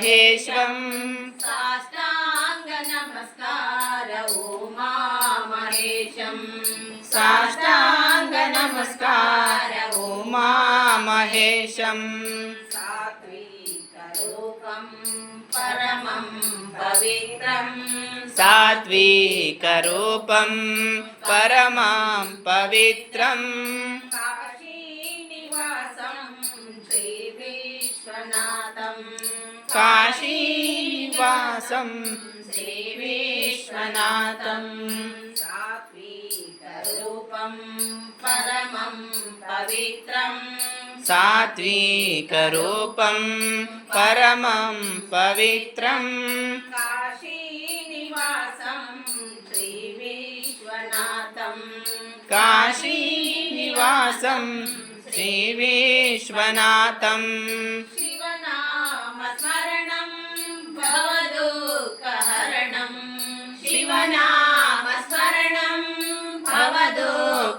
మహేశ్వం సాష్టాంగ నమస్కార ఉమా మహేశం సాష్టాంగ నమస్కార ఉమా మహేశం సాత్విక రూపం పరమం పవిత్రం సాత్వికరూపం పరమాం काशीवासं श्रीविश्वनाथं सात्विकरूपं परमं पवित्रं सात्विकरूपं परमं पवित्रं काशीनिवासं श्रीविश्वनाथं काशीनिवासं श्रीविश्वनाथम्।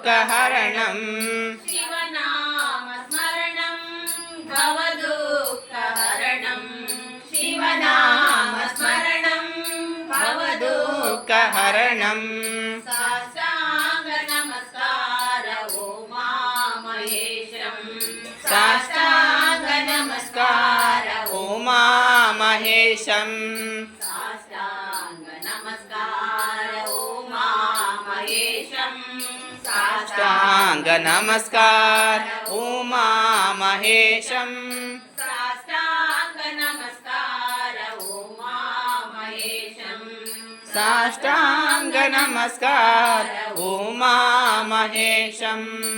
हरणम् शिवनामस्मरणं भवदुकहरणम् शिवनामस्मरणं भवदुकहरणम् नमस्कार मा महेशम् साग नमस्कार मा महेशम् नमस्कार ओ मा महेशम् साष्टाङ्ग नमस्कार मा महेशम्। साष्टाङ्गमा महेश साष्टाङ्गमस्कार महेशम्।